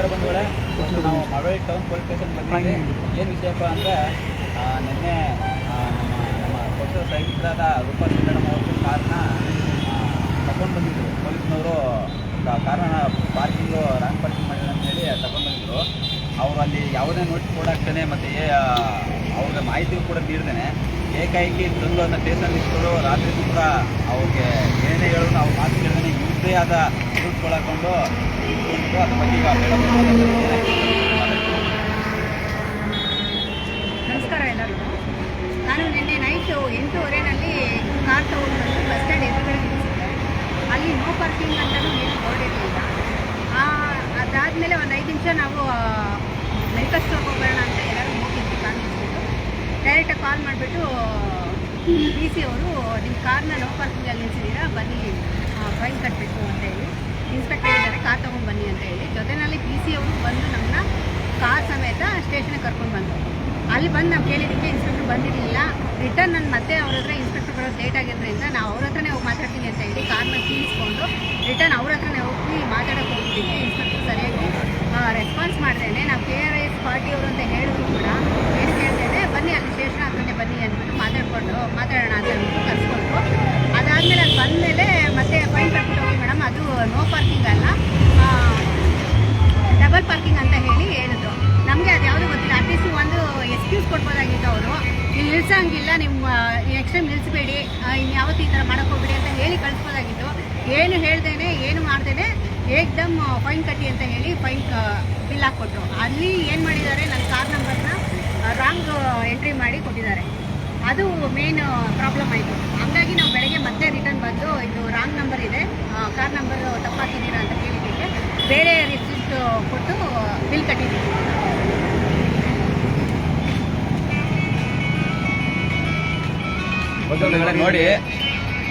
ನಮಸ್ಕಾರ ಬಂಧುಗಳೇ ನಾವು ಮಳವಳ್ಳಿ ಟೌನ್ ಪೊಲೀಸ್ ಸ್ಟೇಷನ್ ಬಂದಿದ್ದೀವಿ ಏನು ವಿಷಯಪ್ಪ ಅಂದರೆ ನಿನ್ನೆ ನಮ್ಮ ನಮ್ಮ ಪಕ್ಷದ ಸೈನಿಕರಾದ ರೂಪಾ ಸಿದ್ದಣ್ಣ ಅವರು ಕಾರನ್ನ ತಗೊಂಡು ಬಂದಿದ್ದರು ಪೊಲೀಸ್ನವರು ಕಾರಣ ಪಾರ್ಕಿಂಗು ರಾಂಗ್ ಪಾರ್ಕಿಂಗ್ ಮಾಡಿದ್ರು ಅಂತೇಳಿ ತಗೊಂಡು ಬಂದಿದ್ದರು ಅವರು ಅಲ್ಲಿ ಯಾವುದೇ ನೋಟಿಸ್ ಕೊಡಾಗ್ತಾನೆ ಮತ್ತು ಅವ್ರಿಗೆ ಮಾಹಿತಿ ಕೂಡ ನೀಡ್ದೇನೆ. ಏಕಾಏಕಿ ತಂದು ಅಂತ ಸ್ಟೇಷನ್ ಇಟ್ಕೊಂಡು ರಾತ್ರಿ ಕೂಡ ಅವ್ರಿಗೆ ಏನೇ ಹೇಳೋದು ಅವ್ರು ಮಾತು ಕೇಳಿದ್ರೆ ಇವ್ರದ್ದೇ ಆದ ರೂಟ್ಗಳಾಕೊಂಡು ಇಟ್ಕೊಂಡು ನಮಸ್ಕಾರ ಎಲ್ಲರಿಗೂ. ನಾನು ನಿನ್ನೆ ನೈಟು ಎಂಟೂವರೆನಲ್ಲಿ ಕಾರ್ ತಗೊಂಡು ಬಸ್ ಸ್ಟ್ಯಾಂಡ್ ಎದುರುಗಡೆ ನಿಲ್ಲಿಸಿದ್ದೆ. ಅಲ್ಲಿ ನೋ ಪಾರ್ಕಿಂಗ್ ಅಂತಲೂ ಏನು ಬೋರ್ಡ್ ಇರಲಿಲ್ಲ. ಅದಾದಮೇಲೆ ಒಂದು ಐದು ನಿಮಿಷ ನಾವು ಮೆಡಿಕಲ್ ಸ್ಟೋರ್ಗೆ ಹೋಗೋಣ ಅಂತ ಎಲ್ಲರೂ ಹೋಗಿದ್ವಿ ಕಾರ್ ಡೈರೆಕ್ಟಾಗಿ ಕಾಲ್ ಮಾಡಿಬಿಟ್ಟು ಡಿ ಸಿ ಅವರು ನಿಮ್ಮ ಕಾರ್ನ ನೋ ಪಾರ್ಕಿಂಗಲ್ಲಿ ನಿಲ್ಲಿಸಿದ್ದೀರಾ ಬನ್ನಿ ಫೈನ್ ಕಟ್ಟಬೇಕು ಅಂತ ಹೇಳಿ. ಇನ್ಸ್ಪೆಕ್ಟರ್ ಇದ್ದಾರೆ, ಕಾರ್ ತೊಗೊಂಡು ಬನ್ನಿ ಅಂತ ಹೇಳಿ. ಜೊತೆಯಲ್ಲಿ ಪಿ ಸಿ ಅವರು ಬಂದು ನಮ್ಮನ್ನ ಕಾರ್ ಸಮೇತ ಸ್ಟೇಷನ್ಗೆ ಕರ್ಕೊಂಡು ಬಂದರು. ಅಲ್ಲಿ ಬಂದು ನಾವು ಕೇಳಿದ್ದಕ್ಕೆ ಇನ್ಸ್ಪೆಕ್ಟರ್ ಬಂದಿರಲಿಲ್ಲ. ರಿಟರ್ನ್ ನಾನು ಮತ್ತೆ ಅವ್ರ ಹತ್ರ ಇನ್ಸ್ಪೆಕ್ಟರ್ ಬರೋದು ಲೇಟ್ ಆಗಿದ್ದರಿಂದ ನಾವು ಅವ್ರ ಹತ್ರನೇ ಹೋಗಿ ಮಾತಾಡ್ತೀನಿ ಅಂತ ಹೇಳಿ ಕಾರ್ನ ಕೀಳಿಸ್ಕೊಂಡು ರಿಟರ್ನ್ ಅವ್ರ ಹತ್ರನೇ ಹೋಗಿ ಮಾತಾಡೋಕೆ ಹೋಗಿದ್ದೀನಿ ಇನ್ಸ್ಪೆಕ್ಟರ್ ಸರಿಯಾಗಿ ರೆಸ್ಪಾನ್ಸ್ ಮಾಡ್ದೇನೆ. ನಾವು ಕೆ ಆರ್ ಎಸ್ ಪಾರ್ಟಿಯವರು ಅಂತ ಹೇಳಿದ್ರು ಕೂಡ ನಿಲ್ಸಂಗಿಲ್ಲ, ನಿಮ್ಮ ನೆಕ್ಸ್ಟ್ ಟೈಮ್ ನಿಲ್ಲಿಸಬೇಡಿ ಇನ್ನು ಯಾವತ್ತೂ ಈ ಥರ ಹೋಗ್ಬೇಡಿ ಅಂತ ಹೇಳಿ ಕಳಿಸ್ಬೋದಾಗಿತ್ತು. ಏನು ಹೇಳ್ದೇನೆ, ಏನು ಮಾಡ್ದೇನೆ, ಏಕ್ದಮ್ ಫೈನ್ ಕಟ್ಟಿ ಅಂತ ಹೇಳಿ ಫೈನ್ ಬಿಲ್ ಹಾಕ್ಕೊಟ್ರು. ಅಲ್ಲಿ ಏನು ಮಾಡಿದ್ದಾರೆ, ನನ್ನ ಕಾರ್ ನಂಬರ್ನ ರಾಂಗ್ ಎಂಟ್ರಿ ಮಾಡಿ ಕೊಟ್ಟಿದ್ದಾರೆ. ಅದು ಮೇನ್ ಪ್ರಾಬ್ಲಮ್ ಆಯಿತು. ಹಾಗಾಗಿ ನಾವು ಬೆಳಗ್ಗೆ ಮತ್ತೆ ರಿಟರ್ನ್ ಬಂದು ಇದು ರಾಂಗ್ ನಂಬರ್ ಇದೆ ಕಾರ್ ನಂಬರ್ ತಪ್ಪಾಕಿದ್ದೀರಾ ಅಂತ ಕೇಳಿದ್ದಕ್ಕೆ ಬೇರೆ ರಿಸಿಪ್ಟ್ ಕೊಟ್ಟು ಬಿಲ್ ಕಟ್ಟಿದ್ದೀವಿ. ನೋಡಿ,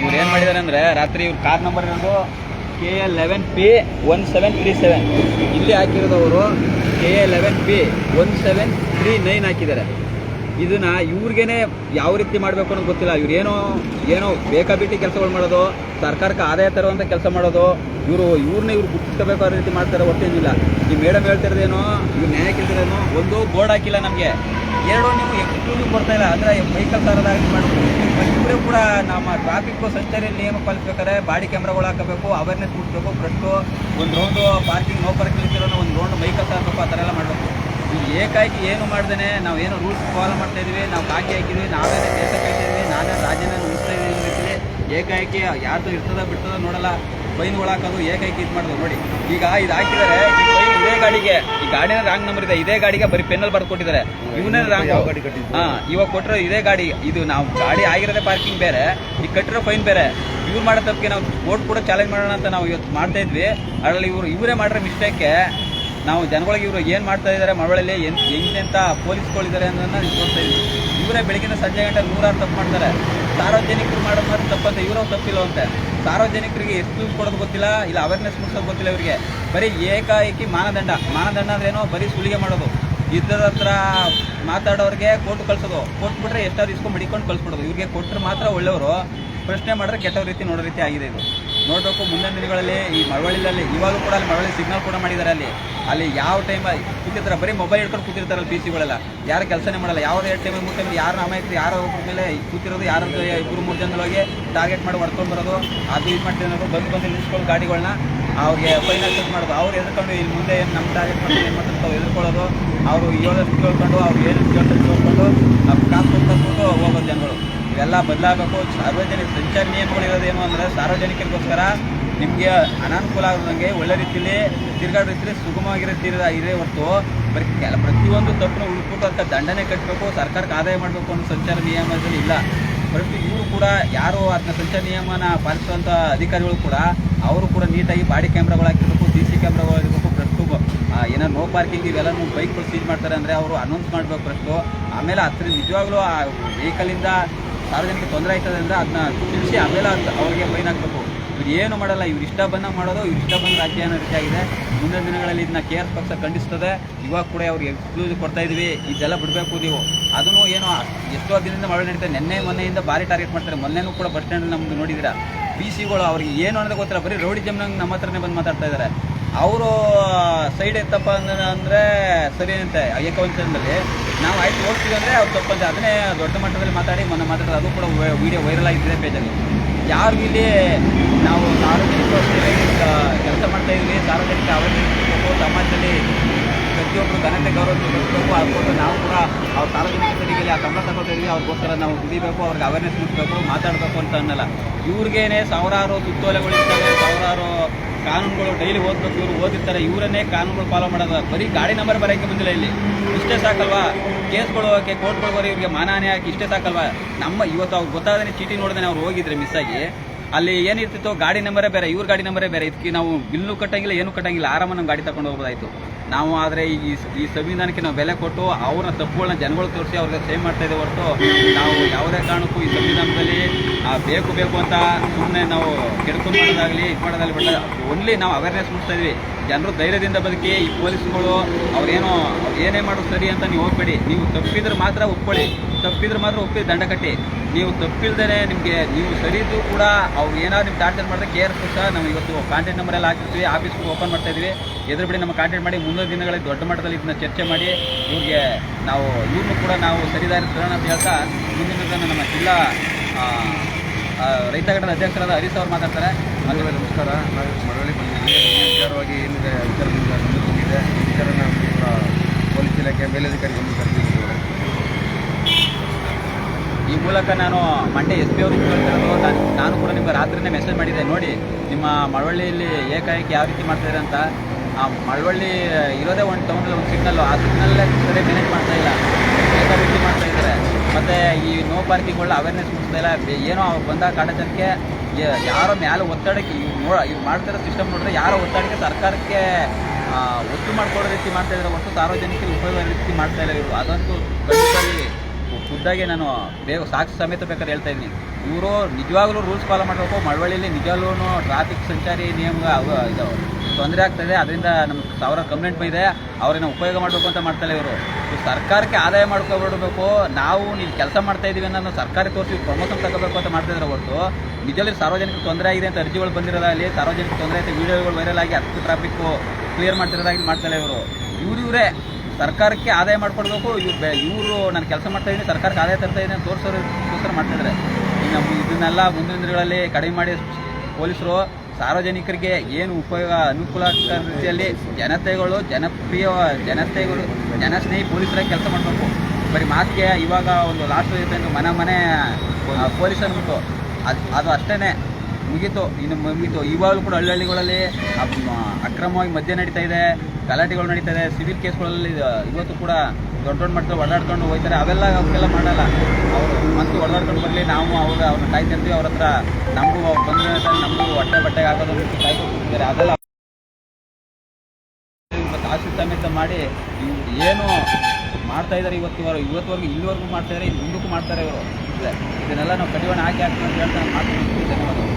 ಇವ್ರು ಏನು ಮಾಡಿದ್ದಾರೆ ಅಂದ್ರೆ ರಾತ್ರಿ ಇವ್ರ ಕಾರ್ ನಂಬರ್ ಇರೋದು K A eleven P one seven three seven ಇಲ್ಲಿ ಹಾಕಿರೋದವರು K A eleven P one seven three nine ಹಾಕಿದ್ದಾರೆ. ಇದನ್ನ ಇವ್ರಿಗೇನೆ ಯಾವ ರೀತಿ ಮಾಡಬೇಕು ಅನ್ನೋದು ಗೊತ್ತಿಲ್ಲ. ಇವ್ರು ಏನೋ ಏನೋ ಬೇಕಾಬಿಟ್ಟಿ ಕೆಲಸಗಳು ಮಾಡೋದು, ಸರ್ಕಾರಕ್ಕೆ ಆದಾಯ ತರುವಂಥ ಕೆಲಸ ಮಾಡೋದು, ಇವರು ಇವ್ರನ್ನ ಇವ್ರು ಗುರ್ತಿಸ್ಕೋಬೇಕು ಆ ರೀತಿ ಮಾಡ್ತಾರೆ ಹೊಟ್ಟೇನಿಲ್ಲ ಈ ಮೇಡಮ್ ಹೇಳ್ತಿರೋದೇನೋ, ಇವ್ರು ನ್ಯಾಯ ಕೇಳ್ತಿರೋದೇನೋ ಒಂದು ಬೋರ್ಡ್ ಹಾಕಿಲ್ಲ ನಮಗೆ. ಎರಡು ನೀವು ಎಕ್ಸ್ಕ್ಲೂಸಿವ್ ಕೊಡ್ತಾ ಇಲ್ಲ. ಅಂದರೆ ಮೈಕಲ್ ತರೋದಾಗಿ ಮಾಡಬೇಕು. ಇಬ್ಬರು ಕೂಡ ನಮ್ಮ ಟ್ರಾಫಿಕ್ ಸಂಚಾರಿ ನಿಯಮ ಪಾಲಿಸ್ಬೇಕಾದ್ರೆ ಬಾಡಿ ಕ್ಯಾಮ್ರಾಗಳು ಹಾಕಬೇಕು ಅವೇರ್ನೆಸ್ ಮುಟ್ಬೇಕು ಫಸ್ಟು ಒಂದು ರೌಂಡು ಪಾರ್ಕಿಂಗ್ ನೋ ಪಾರ್ಕಿಂಗ್ ಒಂದು ರೌಂಡ್ ಮೈಕ್ ಹಾಕಬೇಕು ಆ ಥರ ಎಲ್ಲ ಮಾಡಬೇಕು. ಈಗ ಏಕಾಏಕಿ ಏನು ಮಾಡ್ದೇ ನಾವು ಏನು ರೂಲ್ಸ್ ಫಾಲೋ ಮಾಡ್ತಾ ಇದೀವಿ, ನಾವು ಕಾಕಿ ಹಾಕಿದ್ವಿ, ನಾವೇ ದೇಶ ಕಾಯ್ತಿದ್ವಿ ನಾನೇ ರಾಜ್ಯನ ಉಳಿಸ್ತಾ ಇದ್ದೀವಿ ಏಕಾಏಕಿ ಯಾರ್ದು ಇರ್ತದ ಬಿಡ್ತದ ನೋಡಲ್ಲ. ಫೈನ್ಗಳು ಒಳಾಕೋದು ಏಕೈಕ ಇದು ಮಾಡೋದು ನೋಡಿ. ಈಗ ಇದು ಹಾಕಿದರೆ ಫೈನ್ ಇದೇ ಗಾಡಿಗೆ ಈ ಗಾಡಿನ ರಾಂಗ್ ನಂಬರ್ ಇದೆ ಇದೇ ಗಾಡಿಗೆ ಬರೀ ಪೆನ್ನಲ್ಲಿ ಬರ್ದು ಕೊಟ್ಟಿದ್ದಾರೆ ಇವನೇ ರಾಂಗ್ ಹಾ ಇವಾಗ ಕೊಟ್ಟಿರೋ ಇದೇ ಗಾಡಿ. ಇದು ನಾವು ಗಾಡಿ ಆಗಿರೋದೇ ಪಾರ್ಕಿಂಗ್ ಬೇರೆ ಈಗ ಕಟ್ಟಿರೋ ಫೈನ್ ಬೇರೆ. ಇವ್ರು ಮಾಡೋ ತಪ್ಪಿಗೆ ನಾವು ಕೋರ್ಟ್ ಕೂಡ ಚಾಲೆಂಜ್ ಮಾಡೋಣ ಅಂತ ನಾವು ಇವತ್ತು ಮಾಡ್ತಾ ಇದ್ವಿ. ಅದರಲ್ಲಿ ಇವರು ಇವರೇ ಮಾಡಿರೋ ಮಿಸ್ಟೇಕ್ಗೆ ನಾವು ಜನಗಳಿಗೆ ಇವರು ಏನು ಮಾಡ್ತಾ ಇದ್ದಾರೆ ಮಳವಳ್ಳಿಯಲ್ಲಿ ಎನ್ ಎಂತೆಂಥ ಪೊಲೀಸ್ಗಳಿದ್ದಾರೆ ಅನ್ನೋದನ್ನ ತೋರಿಸ್ತಾ ಇದ್ದೀವಿ ಇವರೇ ಬೆಳಗಿನ ಸಂಜೆ ಗಂಟೆ ನೂರಾರು ತಪ್ಪು ಮಾಡ್ತಾರೆ. ಸಾರ್ವಜನಿಕರು ಮಾಡೋದು ಮಾತ್ರ ತಪ್ಪಂತೆ ಇವರು ತಪ್ಪಿಲ್ಲ ಅಂತೆ. ಸಾರ್ವಜನಿಕರಿಗೆ ಎಷ್ಟು ಕೊಡೋದು ಗೊತ್ತಿಲ್ಲ, ಇಲ್ಲ ಅವೇರ್ನೆಸ್ ಮುಗಿಸೋದು ಗೊತ್ತಿಲ್ಲ ಇವರಿಗೆ. ಬರೀ ಏಕಾಏಕಿ ಮಾನದಂಡ. ಮಾನದಂಡ ಅಂದ್ರೇನೋ ಬರೀ ಸುಲಿಗೆ ಮಾಡೋದು. ಇದ್ದರ ಹತ್ರ ಮಾತಾಡೋರಿಗೆ ಕೋರ್ಟ್ ಕಳ್ಸೋದು. ಕೋರ್ಟ್ ಬಿಟ್ರೆ ಎಷ್ಟಾದ್ರು ಇಸ್ಕೊಂಡು ಮಡಿಕೊಂಡು ಕಳ್ಸ್ಬಿಡೋದು. ಇವರಿಗೆ ಕೊಟ್ಟರೆ ಮಾತ್ರ ಒಳ್ಳೆಯವರು. ಪ್ರಶ್ನೆ ಮಾಡಿದ್ರೆ ಕೆಟ್ಟ ರೀತಿ ನೋಡೋ ರೀತಿ ಆಗಿದೆ ಇದು. ನೋಡಬೇಕು ಮುಂದಿನ ದಿನಗಳಲ್ಲಿ ಈ ಮಳವಳ್ಳಿಯಲ್ಲಿ ಇವಾಗಲೂ ಕೂಡ ಅಲ್ಲಿ ಮಳವಳ್ಳಿ ಸಿಗ್ನಲ್ ಕೂಡ ಮಾಡಿದ್ದಾರೆ ಅಲ್ಲಿ. ಅಲ್ಲಿ ಯಾವ ಟೈಮ್ ಕೂತಿರ್ತಾರೆ, ಬರೀ ಮೊಬೈಲ್ ಹಿಡ್ಕೊಂಡು ಕೂತಿರ್ತಾರಲ್ಲ ಪಿ ಸಿಗಳೆಲ್ಲ ಯಾರು ಕೆಲಸನೇ ಮಾಡಲ್ಲ, ಯಾವುದೇ ಟೈಮಲ್ಲಿ ಮುಖ್ಯ ಯಾರು ಅಮಾಯಕರು ಯಾರು ಒಬ್ಬರ ಮೇಲೆ ಕೂತಿರೋದು, ಯಾರು ಇಬ್ಬರು ಮೂರು ಜನದೊಳಗೆ ಟಾರ್ಗೆಟ್ ಮಾಡಿ ಹೊಡ್ಕೊಂಡು ಬರೋದು, ಅದು ಇದು ಮಾಡ್ತೀನಿ ಅನ್ನೋದು ಬಂದು ಬಂದು ನಿಲ್ಲಿಸ್ಕೊಂಡು ಗಾಡಿಗಳನ್ನ ಅವ್ರಿಗೆ ಫೈನ್ ಚೆಕ್ ಮಾಡೋದು. ಅವ್ರು ಎದ್ಕೊಂಡು ಇಲ್ಲಿ ಮುಂದೆ ಏನು ನಮ್ಮ ಟಾರ್ಗೆಟ್ ಮಾಡಿ ಏನು ಮಾಡ್ತಾರೆ ಎದುರ್ಕೊಳ್ಳೋದು. ಅವರು ಹೇಳೋದು ಕೇಳ್ಕೊಂಡು, ಅವ್ರು ಏನು ಕೇಳ್ತಾರೆ ಕೇಳ್ಕೊಂಡು ನಾವು ಕಾಸು ಕೊಟ್ಟು ಹೋಗೋದು ಜನಗಳು. ಇವೆಲ್ಲ ಬದಲಾಗಬೇಕು. ಸಾರ್ವಜನಿಕ ಸಂಚಾರ ನಿಯಮಗಳು ಇರೋದೇನು ಅಂದರೆ ಸಾರ್ವಜನಿಕರಿಗೋಸ್ಕರ ನಿಮಗೆ ಅನಾನುಕೂಲ ಆಗದಂಗೆ ಒಳ್ಳೆ ರೀತಿಯಲ್ಲಿ ತಿರ್ಗಾಡೋ ರೀತಿಯಲ್ಲಿ ಸುಗಮವಾಗಿರೋ ತೀರ ಇರೇ ಹೊರತು. ಬರೀ ಕೆಲ ಪ್ರತಿಯೊಂದು ತಪ್ಪನ್ನು ಹುಡುಕ್ಬಿಟ್ಟು ದಂಡನೆ ಕಟ್ಟಬೇಕು ಸರ್ಕಾರಕ್ಕೆ ಆದಾಯ ಮಾಡಬೇಕು ಅನ್ನೋ ಸಂಚಾರ ನಿಯಮದಲ್ಲಿ ಇಲ್ಲ. ಪ್ರತಿ ಇವರು ಕೂಡ ಯಾರು ಅದನ್ನ ಸಂಚಾರ ನಿಯಮನ ಪಾಲಿಸುವಂಥ ಅಧಿಕಾರಿಗಳು ಕೂಡ ಅವರು ಕೂಡ ನೀಟಾಗಿ ಬಾಡಿ ಕ್ಯಾಮ್ರಾಗಳು ಹಾಕಿರ್ಬೇಕು, ಸಿ ಸಿ ಕ್ಯಾಮ್ರಾಗಳು ಆಗಿರ್ಬೇಕು ಪ್ರಸ್ತು. ಏನೋ ನೋ ಪಾರ್ಕಿಂಗ್ ಇವೆಲ್ಲ ಬೈಕ್ಗಳು ಸೀಜ್ ಮಾಡ್ತಾರೆ ಅಂದರೆ ಅವರು ಅನೌನ್ಸ್ ಮಾಡಬೇಕು ಪ್ರಸ್ತು. ಆಮೇಲೆ ಹತ್ರ ನಿಜವಾಗ್ಲೂ ಆ ವೆಹಿಕಲಿಂದ ಸಾರ್ವಜನಿಕ ತೊಂದರೆ ಆಯ್ತದೆ ಅಂದರೆ ಅದನ್ನ ತಿಳಿಸಿ ಆಮೇಲೆ ಅವ್ರಿಗೆ ಫೈನ್ ಹಾಕಬೇಕು. ಇವ್ರು ಏನು ಮಾಡಲ್ಲ, ಇವ್ರು ಇಷ್ಟ ಬಂದಾಗ ಮಾಡೋದು, ಇವ್ರು ಇಷ್ಟ ಬಂದ ರಾಜ್ಯ ಅನ್ನೋ ರೀತಿಯಾಗಿದೆ ಮುಂದಿನ ದಿನಗಳಲ್ಲಿ ಇದನ್ನ ಕೆ ಆರ್ ಪಕ್ಷ ಖಂಡಿಸ್ತದೆ. ಇವಾಗ ಕೂಡ ಅವ್ರಿಗೆ ಎಕ್ಸ್ಕ್ಲೂಸಿವ್ ಕೊಡ್ತಾ ಇದೀವಿ. ಇದೆಲ್ಲ ಬಿಡಬೇಕು ನೀವು. ಅದನ್ನು ಏನೋ ಎಷ್ಟೋ ದಿನದಿಂದ ಮಳೆ ನಡೀತಾರೆ ನಿನ್ನೆ, ಮೊನ್ನೆಯಿಂದ ಭಾರಿ ಟಾರ್ಗೆಟ್ ಮಾಡ್ತಾರೆ. ಮೊನ್ನೆನೂ ಕೂಡ ಬಸ್ ಸ್ಟ್ಯಾಂಡ್ ನಮ್ದು ನೋಡಿದಿರ ಪಿ ಸಿಗಳು ಅವ್ರಿಗೆ ಏನು ಅನ್ನೋದು ಗೊತ್ತಿಲ್ಲ. ಬರೀ ರೌಡಿ ಜಮ್ನಂಗೆ ನಮ್ಮ ಹತ್ರನೇ ಬಂದು ಮಾತಾಡ್ತಾ ಇದ್ದಾರೆ ಅವರು ಸೈಡ್ ಎತ್ತಪ್ಪ ಅಂದರೆ ಸರಿ ಅಂತೆ. ಏಕವಂಚನದಲ್ಲಿ ನಾವು ಆಯ್ತು, ಹೋಗ್ತೀವಿ ಅಂದರೆ ಅವ್ರು ತಪ್ಪಂತೆ ಅದನ್ನೇ ದೊಡ್ಡ ಮಟ್ಟದಲ್ಲಿ ಮಾತಾಡಿ, ಮೊನ್ನೆ ಮಾತಾಡೋದು ಅದು ಕೂಡ ವೀಡಿಯೋ ವೈರಲ್ ಆಗಿದ್ದರೆ ಪೇಜಲ್ಲಿ. ಯಾರು ಇಲ್ಲಿ ನಾವು ಸಾರ್ವಜನಿಕ ಕೆಲಸ ಮಾಡ್ತಾ ಇದ್ವಿ, ಸಾರ್ವಜನಿಕ ಅವಶ್ಯಕತೆ ಸಮಾಜದಲ್ಲಿ ಪ್ರತಿಯೊಬ್ಬರು ಘನತೆ ಗೌರವ ಕೊಡಬೇಕು ಕೂಡ ನಾವು ಕೂಡ ಅವ್ರ ಸಾರ್ವಜನಿಕರಿಗೆ ಆ ಸಂಬಳ ತಗೊಳ್ತಾ ಇದ್ವಿ ಅವ್ರಿಗೋಸ್ಕರ ನಾವು ದುಡಿಬೇಕು, ಅವ್ರಿಗೆ ಅವೇರ್ನೆಸ್ ಮುಟ್ಟಬೇಕು ಮಾತಾಡಬೇಕು ಅಂತ ಅನ್ನಲ್ಲ. ಇವ್ರಿಗೇನೆ ಸಾವಿರಾರು ಸುತ್ತೋಲೆಗಳು ಇರ್ತವೆ, ಸಾವಿರಾರು ಕಾನೂನುಗಳು ಡೈಲಿ ಓದ್ಬೇಕು, ಇವರು ಓದಿರ್ತಾರೆ, ಇವರನ್ನೇ ಕಾನೂನುಗಳು ಫಾಲೋ ಮಾಡೋದ. ಬರೀ ಗಾಡಿ ನಂಬರ್ ಬರೋಕ್ಕೆ ಬಂದಿಲ್ಲ ಇಲ್ಲಿ. ಇಷ್ಟೇ ಸಾಕಲ್ವಾ? ಕೇಸ್ ಕೊಡೋಕೆ ಕೋರ್ಟ್ಗಳು ಬರೋ ಇವ್ರಿಗೆ ಮಾನಹಾನಿ ಹಾಕಿ, ಇಷ್ಟೇ ಸಾಕಲ್ವಾ? ನಮ್ಮ ಇವತ್ತು ಅವ್ರು ಗೊತ್ತಾದ್ರೆ ಚೀಟಿ ನೋಡಿದ್ರೆ ಅವ್ರು ಹೋಗಿದ್ರೆ ಮಿಸ್ ಆಗಿ. ಅಲ್ಲಿ ಏನಿರ್ತಿತ್ತು ಗಾಡಿ ನಂಬರೇ ಬೇರೆ, ಇವ್ರ ಗಾಡಿ ನಂಬರೇ ಬೇರೆ. ಇದಕ್ಕೆ ನಾವು ಬಿಲ್ಲು ಕಟ್ಟಂಗಿಲ್ಲ, ಏನು ಕಟ್ಟಂಗಿಲ್ಲ. ಆರಾಮ ನಮ್ಮ ಗಾಡಿ ತಗೊಂಡು ಹೋಗ್ಬೋದಾಯ್ತು. ನಾವು ಆದರೆ ಈ ಈ ಸಂವಿಧಾನಕ್ಕೆ ನಾವು ಬೆಲೆ ಕೊಟ್ಟು ಅವರ ತಪ್ಪುಗಳನ್ನ ಜನಗಳು ತೋರಿಸಿ ಅವ್ರಿಗೆ ಸೇವ್ ಮಾಡ್ತಾ ಇದ್ದೇವೆ ಹೊರತು ನಾವು ಯಾವುದೇ ಕಾರಣಕ್ಕೂ ಈ ಸಂವಿಧಾನದಲ್ಲಿ ಬೇಕು ಬೇಕು ಅಂತ ಸುಮ್ಮನೆ ನಾವು ಕೆಡ್ಕೊಂಡು ಮಾಡೋದಾಗಲಿ, ಇದು ಮಾಡೋದಾಗಲಿ ಬಟ್ ಓನ್ಲಿ ನಾವು ಅವೇರ್ನೆಸ್ ಮೂಡಿಸ್ತಾ ಇದ್ವಿ. ಜನರು ಧೈರ್ಯದಿಂದ ಬದುಕಿ, ಈ ಪೊಲೀಸ್ಗಳು ಅವ್ರೇನೋ, ಅವ್ರು ಏನೇ ಮಾಡೋದು ಸರಿ ಅಂತ ನೀವು ಹೋಗ್ಬೇಡಿ ನೀವು ತಪ್ಪಿದ್ರೆ ಮಾತ್ರ ಒಪ್ಕೊಳ್ಳಿ. ತಪ್ಪಿದ್ರೆ ಮಾತ್ರ ಒಪ್ಪಿ ದಂಡ ಕಟ್ಟಿ. ನೀವು ತಪ್ಪಿಲ್ದೇ ನಿಮಗೆ, ನೀವು ಸರಿದು ಕೂಡ ಅವ್ರು ಏನಾದ್ರು ನಿಮ್ಗೆ ಟಾರ್ಚರ್ ಮಾಡಿದ್ರೆ ಕೇರ್ ಸಹ ನಾವು ಇವತ್ತು ಕಾಂಟ್ಯಾಕ್ಟ್ ನಂಬರ್ ಎಲ್ಲ ಹಾಕಿರ್ತೀವಿ ಆಫೀಸ್ ಓಪನ್ ಮಾಡ್ತಾ ಇದೀವಿ. ಎದುರು ಬಿಡಿ ನಮ್ಮ ಕಾಂಟ್ಯಾಕ್ಟ್ ಮಾಡಿ ಮುಂದಿನ ದಿನಗಳಲ್ಲಿ ದೊಡ್ಡ ಮಟ್ಟದಲ್ಲಿ ಇದನ್ನ ಚರ್ಚೆ ಮಾಡಿ ಇವ್ರಿಗೆ ನಾವು ಇವ್ರನ್ನೂ ಕೂಡ ನಾವು ಸರಿದಾರಿ ತರೋಣ ಅಂತ ಹೇಳ್ತಾ ಮುಂದಿನ ದಿನ ನಮ್ಮ ಜಿಲ್ಲಾ ರೈತ ಘಟಕದ ಅಧ್ಯಕ್ಷರಾದ ಹರೀಶ್ ಅವರು ಮಾತಾಡ್ತಾರೆ. ಎಲ್ಲರಿಗೂ ನಮಸ್ಕಾರ. ನಾವು ಮಳವಳ್ಳಿ ಬಂದಿದ್ದೀವಿ. ವಿಚಾರವಾಗಿ ಏನಿದೆ ವಿಚಾರ ನಿಮ್ಗೆ ಗಮನಕ್ಕೆ ಬಂದಿದೆ. ಈ ವಿಚಾರ ಇವರ ಪೊಲೀಸ್ ಇಲಾಖೆ ಮೇಲಧಿಕಾರಿ ಬಂದು ಕರೆದಿದ್ದೀವಿ ಈ ಮೂಲಕ ನಾನು ಮಂಡ್ಯ ಎಸ್ ಪಿ ಅವರು ನಾನು ನಿಮ್ಗೆ ರಾತ್ರಿನೇ ಮೆಸೇಜ್ ಮಾಡಿದೆ, ನೋಡಿ, ನಿಮ್ಮ ಮಳವಳ್ಳಿಯಲ್ಲಿ ಏಕಾಏಕಿ ಯಾವ ರೀತಿ ಮಾಡ್ತಾಯಿದೆ ಅಂತ. ಆ ಮಳವಳ್ಳಿ ಇರೋದೇ ಒಂದು ಟೌನಲ್ಲಿ ಒಂದು ಸಿಗ್ನಲ್ಲು ಆ ಸಿಗ್ನಲ್ಲೇ ಸರಿ ಮ್ಯಾನೇಜ್ ಮಾಡ್ತಾ ಇಲ್ಲ. ಏಕಾಏಕಿ ಮಾಡ್ತಾ ಇದ್ದಾರೆ. ಮತ್ತು ಈ ನೋ ಪಾರ್ಕಿಂಗ್ಗಳ ಅವೇರ್ನೆಸ್ ಮುಗಿಸ್ತಾ ಇಲ್ಲ. ಏನೋ ಅವ್ರು ಬಂದಾಗ ಜನಕ್ಕೆ ಯಾರೋ ಮ್ಯಾಲೆ ಒತ್ತಡಕ್ಕೆ ಇವ್ರು ನೋ, ಇವ್ರು ಮಾಡ್ತಿರೋ ಸಿಸ್ಟಮ್ ನೋಡಿದ್ರೆ ಯಾರೋ ಒತ್ತಡಕ್ಕೆ ಸರ್ಕಾರಕ್ಕೆ ಒತ್ತು ಮಾಡ್ಕೊಡೋ ರೀತಿ ಮಾಡ್ತಾ ಇದ್ದಾರೆ ಹೊರತು ಸಾರ್ವಜನಿಕರಿಗೆ ಉಪಯೋಗ ರೀತಿ ಮಾಡ್ತಾ ಇಲ್ಲ ಇವರು. ಅದಂತೂ ಖಂಡಿತವಾಗಿ ಖುದ್ದಾಗಿ ನಾನು ಬೇಗ ಸಾಕ್ಷಿ ಸಮೇತ ಬೇಕಾದ್ರೆ ಹೇಳ್ತಾ ಇದ್ದೀನಿ. ಇವರು ನಿಜವಾಗ್ಲೂ ರೂಲ್ಸ್ ಫಾಲೋ ಮಾಡಬೇಕು. ಮಳವಳ್ಳಿಯಲ್ಲಿ ನಿಜವಾಗ್ಲೂ ಟ್ರಾಫಿಕ್ ಸಂಚಾರಿ ನಿಯಮ ಇದು ತೊಂದರೆ ಆಗ್ತಾಯಿದೆ ಅದರಿಂದ ನಮ್ಗೆ ಸಾವಿರ ಕಂಪ್ಲೇಂಟ್ ಬಂದಿದೆ. ಅವ್ರನ್ನ ಉಪಯೋಗ ಮಾಡಬೇಕು ಅಂತ ಮಾಡ್ತಾರೆ ಇವರು. ಸರ್ಕಾರಕ್ಕೆ ಆದಾಯ ಮಾಡ್ಕೊಬಿಡ್ಬೇಕು. ನಾವು ನೀವು ಕೆಲಸ ಮಾಡ್ತಾ ಇದ್ದೀವಿ ಅನ್ನೋ ಸರ್ಕಾರಕ್ಕೆ ತೋರಿಸಿ ಪ್ರಮೋಷನ್ ತಗೋಬೇಕು ಅಂತ ಮಾಡ್ತಾ ಇದ್ದಾರೆ ಹೊರತು. ನಿಜವಾಗಿ ಸಾರ್ವಜನಿಕ ತೊಂದರೆ ಆಗಿದೆ ಅಂತ ಅರ್ಜಿಗಳು ಬಂದಿರೋದಾಗಲಿ ಸಾರ್ವಜನಿಕ ತೊಂದರೆ ಆಯಿತು ವೀಡಿಯೋಗಳು ವೈರಲ್ ಆಗಿ ಹತ್ತು ಟ್ರಾಫಿಕ್ ಕ್ಲಿಯರ್ ಮಾಡ್ತಿರೋದಾಗಿ ಮಾಡ್ತಾರೆ ಇವರು. ಇವ್ರಿವರೇ ಇವರೇ ಸರ್ಕಾರಕ್ಕೆ ಆದಾಯ ಮಾಡ್ಕೊಡ್ಬೇಕು. ಇವ್ರು ಇವರು ನಾನು ಕೆಲಸ ಮಾಡ್ತಾ ಇದ್ದೀನಿ ಸರ್ಕಾರಕ್ಕೆ ಆದಾಯ ತರ್ತಾ ಇದ್ದೀನಿ ತೋರಿಸೋದಕ್ಕೋಸ್ಕರ ಮಾಡ್ತಿದ್ದಾರೆ ಇನ್ನು ಇದನ್ನೆಲ್ಲ ಮುಂದಿನ ದಿನಗಳಲ್ಲಿ ಕಡಿಮೆ ಮಾಡಿ ಪೊಲೀಸರು, ಸಾರ್ವಜನಿಕರಿಗೆ ಏನು ಉಪಯೋಗ ಅನುಕೂಲಕರ ರೀತಿಯಲ್ಲಿ ಜನತೆಗಳು, ಜನಪ್ರಿಯ, ಜನತೆಗಳು, ಜನಸ್ನೇಹಿ ಪೊಲೀಸರಾಗಿ ಕೆಲಸ ಮಾಡಬೇಕು. ಬರೀ ಮಾತಿಗೆ ಇವಾಗ ಒಂದು ಲಾಸ್ಟ್ ಇರುತ್ತೆ ಮನೆ ಮನೆ ಪೊಲೀಸ್ ಅಂದ್ಬಿಟ್ಟು ಅದು ಅದು ಅಷ್ಟೇ ಮುಗೀತು. ಇನ್ನು ಮುಗೀತು. ಇವಾಗಲೂ ಕೂಡ ಹಳ್ಳಿಗಳಲ್ಲಿ ಅಕ್ರಮವಾಗಿ ಮದ್ಯ ನಡೀತಾ ಇದೆ ಗಲಾಟೆಗಳು ನಡೀತಾ ಇದೆ, ಸಿವಿಲ್ ಕೇಸ್ಗಳಲ್ಲಿ ಇವತ್ತು ಕೂಡ ದೊಡ್ಡ ದೊಡ್ಡ ಮಟ್ಟದಲ್ಲಿ ಓಡಾಡ್ಕೊಂಡು ಹೋಗ್ತಾರೆ. ಅವೆಲ್ಲ ಅವಕ್ಕೆಲ್ಲ ಮಾಡಲ್ಲ. ಅವರು ಮತ್ತು ಓಡಾಡ್ಕೊಂಡು ಬರಲಿ, ನಾವು ಅವಾಗ ಅವ್ರನ್ನ ಕಾಯ್ತಿರ್ತೀವಿ ಅವ್ರ ಹತ್ರ ನಮಗೂ ಅವ್ರು ಬಂದರೆ ನಮಗೂ ಹೊಟ್ಟೆ ಬಟ್ಟೆಗೆ ಹಾಕೋದು ಅಂತ ಕಾಯ್ಕೊತಿರ್ತಾರೆ ಅದೆಲ್ಲ ಆಸು ಸಮೇತ ಮಾಡಿ, ಇವ್ರು ಏನು ಮಾಡ್ತಾ ಇದ್ದಾರೆ ಇವತ್ತಿವರೆಗೂ ಇವತ್ತುವರೆಗೂ ಇಲ್ಲಿವರೆಗೂ ಮಾಡ್ತಾ ಇದ್ದಾರೆ ಇದು ಮುಂದಕ್ಕೂ ಮಾಡ್ತಾರೆ ಇವರು. ಇದನ್ನೆಲ್ಲ ನಾವು ಕಡಿವಾಣ ಹಾಕಿ ಹಾಕ್ತೀವಿ ಅಂತ ಹೇಳ್ತಾರೆ. ಮಾತು ಧನ್ಯವಾದಗಳು